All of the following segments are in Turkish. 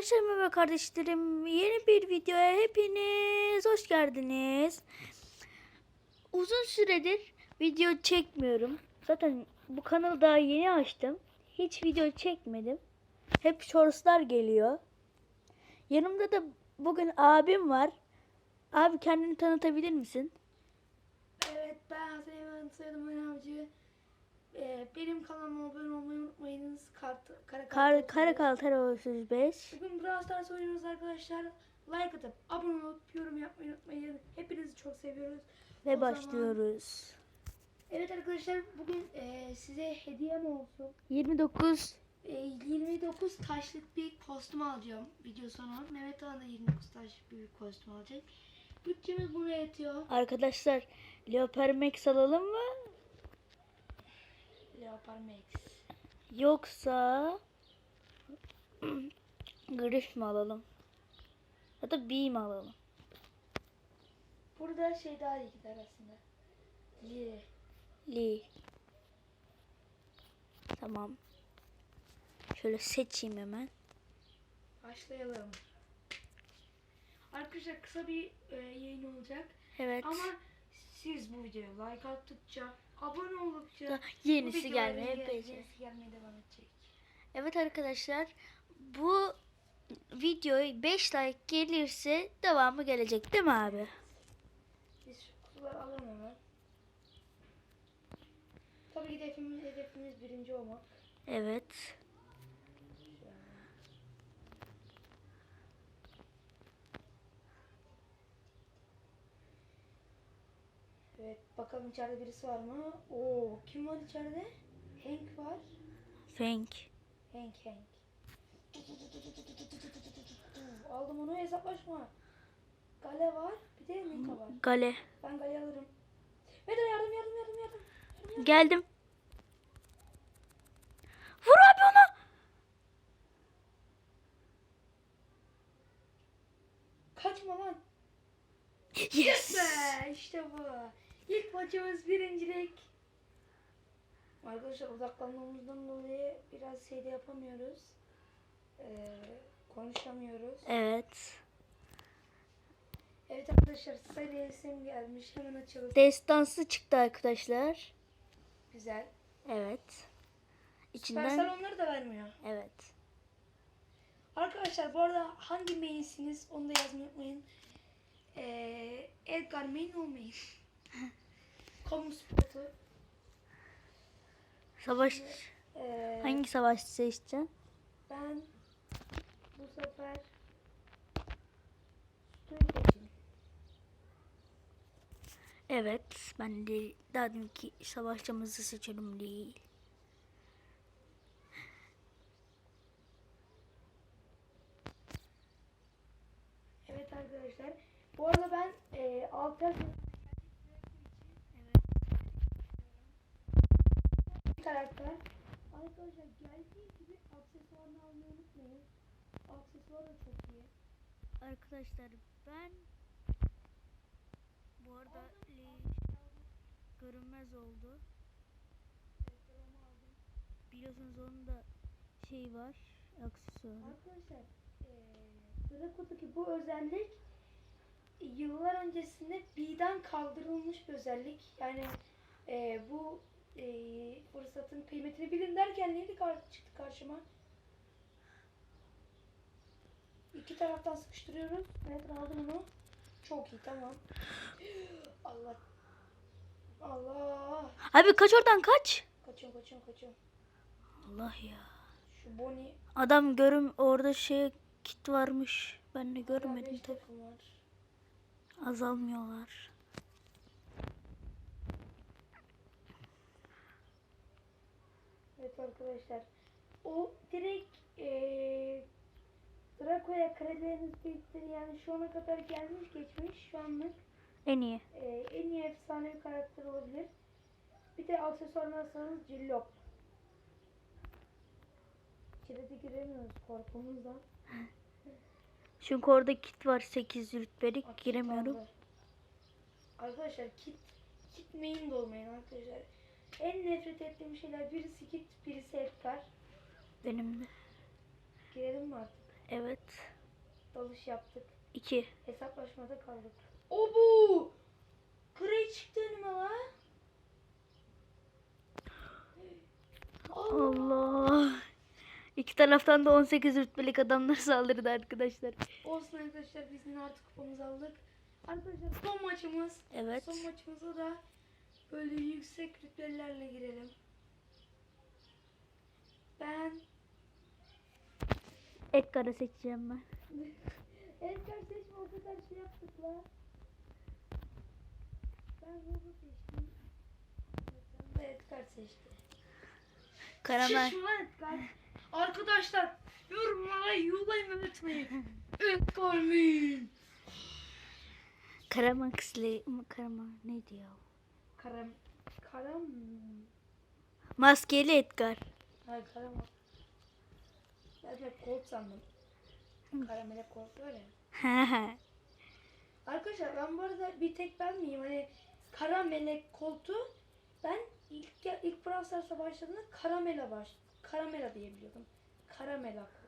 Arkadaşlar merhaba kardeşlerim. Yeni bir videoya hepiniz hoş geldiniz. Uzun süredir video çekmiyorum. Zaten bu kanalı daha yeni açtım. Hiç video çekmedim. Hep shortslar geliyor. Yanımda da bugün abim var. Abi kendini tanıtabilir misin? Evet ben Süleyman Soyadım Önemci. Ee, benim kanalıma abone olmayı unutmayınız. Kart, kara Kar Karakal Taro 35. Bugün Brawl Stars oynuyoruz arkadaşlar. Like atıp abone olup yorum yapmayı unutmayın. Hepinizi çok seviyoruz. Ve O zaman- başlıyoruz. Evet arkadaşlar bugün e, size hediyem olsun. 29 E, 29 taşlık bir kostüm alacağım video sonu. Mehmet Han da 29 taşlık bir kostüm alacak. Bütçemiz buna yetiyor. Arkadaşlar Leopard Max alalım mı? Leopard Max. Yoksa Griff mi alalım? Ya da B mi alalım? Burada şey daha iyi gider aslında. Lee. Lee. Tamam. Şöyle seçeyim hemen. Başlayalım. Arkadaşlar kısa bir e, yayın olacak. Evet. Ama siz bu videoya like attıkça, abone oldukça yenisi gelmeye yenisi gelmeye devam edecek. Evet arkadaşlar bu videoya 5 like gelirse devamı gelecek değil mi abi? Biz şu kutuları alalım hemen. Tabii ki hedefimiz, hedefimiz birinci olmak. Evet. Evet bakalım içeride birisi var mı? Oo kim var içeride? Hank var. Fenk. Hank Hank. Aldım onu hesaplaşma. Gale var. Bir de Mika var. Gale. Ben Gale alırım. Vedo yardım yardım yardım yardım. yardım. Geldim. Vur abi onu. Kaçma lan. Yes. Be işte bu. Maçımız birincilik. Arkadaşlar odaklanmamızdan dolayı biraz şey de yapamıyoruz. Ee, konuşamıyoruz. Evet. Evet arkadaşlar sayı isim gelmiş. Hemen açalım. Destansı çıktı arkadaşlar. Güzel. Evet. Süpersel İçinden onları da vermiyor. evet. Arkadaşlar bu arada hangi main'siniz onu da yazmayı unutmayın. Ee, Edgar main olmayın. Kamu spotu. Savaş Ee, hangi savaş seçeceksin? Ben bu sefer seçeyim. Evet. Ben de daha deminki savaşçımızı seçelim değil. Evet arkadaşlar. Bu arada ben e, alt yaş karakter. Arkadaşlar geldiği gibi aksesuarını almayı unutmayın. Aksesuar da çok iyi. Arkadaşlar ben bu arada görünmez oldu. Biliyorsunuz onun da şey var. Aksesuarı. Arkadaşlar eee Draco'daki bu özellik yıllar öncesinde B'den kaldırılmış bir özellik. Yani eee, bu eee, fırsatın kıymetini bilin derken neydi kar- çıktı karşıma? İki taraftan sıkıştırıyoruz. Evet aldım onu. Çok iyi tamam. Allah. Allah. Abi kaç oradan kaç. Kaçıyorum kaçıyorum kaçıyorum. Allah ya. Şu Bonnie. Adam görüm orada şey kit varmış. Ben de görmedim tabii. Azalmıyorlar. Evet arkadaşlar. O direkt eee Draco'ya kredileriniz biriktir. Yani şu ana kadar gelmiş geçmiş şu anlık En iyi. eee, en iyi efsane bir karakter olabilir. Bir de aksesuarını alsanız Cillop. İçeri de giremiyoruz korkumuzdan. Çünkü orada kit var 8 rütbelik giremiyorum. Arkadaşlar kit, kit main de olmayın arkadaşlar. En nefret ettiğim şeyler birisi kit, birisi Edgar. Benim de. Girelim mi artık? Evet. Dalış yaptık. 2. Hesaplaşmada kaldık. O bu. Kırayı çıktı önüme la. Allah. Allah. İki taraftan da 18 rütbelik adamlar saldırdı arkadaşlar. Olsun arkadaşlar biz yine artık kupamızı aldık. Arkadaşlar son maçımız. Evet. Son maçımıza da böyle yüksek rütbelilerle girelim. Ben Edgar'ı seçeceğim ben. Edgar seçme o kadar şey yaptık la. Ben Rubu seçtim. Sen de Edgar seçti. Karamel. Şişman Edgar. Arkadaşlar yorumlara yollayın unutmayın. Edgar mıyım? Karamax'li Karama neydi ya? Karam. Karam. Maskeli Edgar. Hayır karam. Ben de kolt sandım. Karamele kolt var ya. Arkadaşlar ben bu arada bir tek ben miyim? Hani kara melek koltu ben ilk ilk Brawl Stars'a başladığımda karamela baş karamela diye biliyordum. Karamela kolt.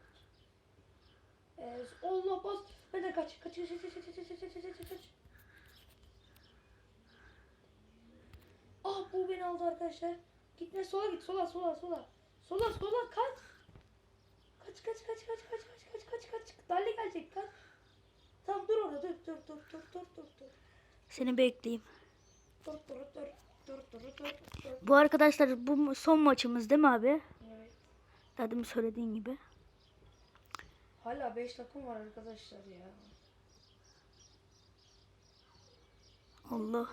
Ee, Allah bas. Ben de kaç kaç kaç kaç kaç kaç kaç kaç kaç kaç kaç. Ah bu beni aldı arkadaşlar. Gitme sola git sola sola sola. Sola sola kaç. Kaç kaç kaç kaç kaç kaç kaç kaç kaç. Dalle gelecek kaç. Tamam dur orada dur dur dur dur dur dur dur. Seni bekleyeyim. Dur dur dur dur dur dur dur. Bu arkadaşlar bu son maçımız değil mi abi? Evet. Demin söylediğin gibi. Hala 5 takım var arkadaşlar ya. Allah.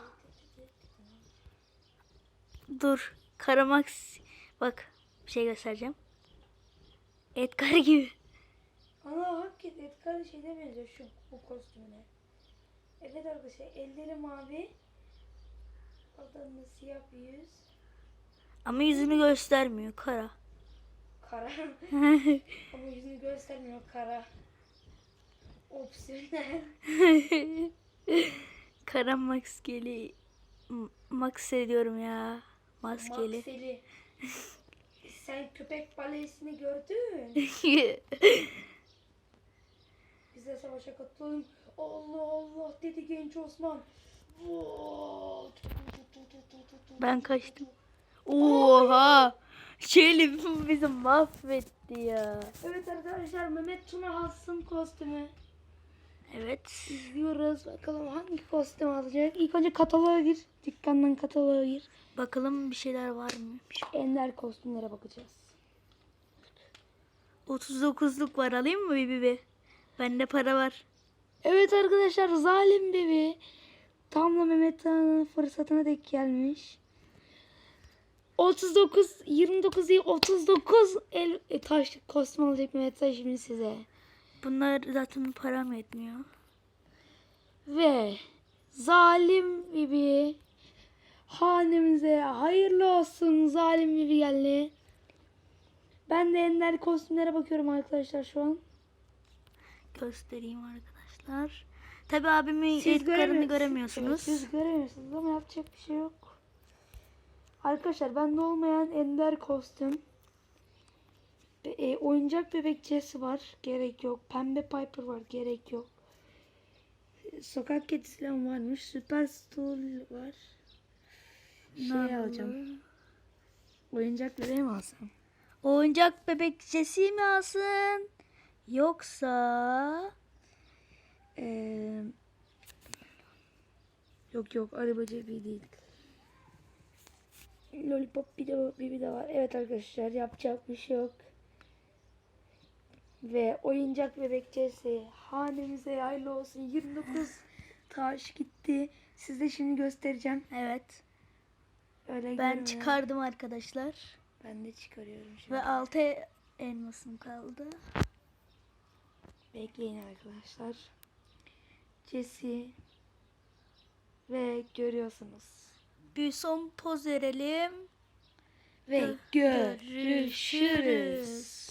Dur. Karamax. Bak bir şey göstereceğim. Edgar gibi. Ana hakikaten Edgar şeyine benziyor şu bu kostümüne. Evet arkadaşlar elleri mavi. Adamın siyah bir yüz. Ama yüzünü göstermiyor. Kara. Kara. Ama yüzünü göstermiyor kara. Opsiyonel. Kara maskeli. Max ediyorum ya. Maskeli. Makseli. Sen köpek balesini gördün. Biz de savaşa katılalım. Allah Allah dedi genç Osman. Ben kaçtım. Oha. Şöyle bizi mahvetti ya. Evet arkadaşlar Mehmet Tuna Hassın kostümü. Evet. İzliyoruz. Bakalım hangi kostüm alacak. İlk önce kataloğa gir. Dükkandan kataloğa gir. Bakalım bir şeyler var mı? Ender kostümlere bakacağız. 39'luk var alayım mı Bibi? Bende para var. Evet arkadaşlar zalim bebi. Tam da Mehmet Tanrı'nın fırsatına denk gelmiş. 39, 29 değil 39 el, e, taşlık kostüm alacak Mehmet Tanrı şimdi size. Bunlar zaten param yetmiyor. Ve zalim bibi hanemize hayırlı olsun zalim bibi geldi. Ben de ender kostümlere bakıyorum arkadaşlar şu an. Göstereyim arkadaşlar. Tabi abimin. Evet, göremiyorsunuz. siz göremiyorsunuz ama yapacak bir şey yok. Arkadaşlar bende olmayan ender kostüm. E, oyuncak bebek Jesse var. Gerek yok. Pembe Piper var. Gerek yok. Sokak kedisi falan varmış. Süper Stool var. Şey Ne alacağım. Oyuncak bebeği mi alsam? Oyuncak bebek Jesse mi alsın? Yoksa Ee, yok yok arabacı bir değil. Lollipop bir de, bir de var. Evet arkadaşlar yapacak bir şey yok. Ve oyuncak bebekçesi hanemize hayırlı olsun. 29 taş gitti. Size şimdi göstereceğim. evet. Öyle Ben görünüyor. çıkardım arkadaşlar. Ben de çıkarıyorum şimdi. Ve 6 elmasım kaldı. Bekleyin arkadaşlar. Jesse ve görüyorsunuz. Bir son poz verelim. Ve Gö- görüşürüz.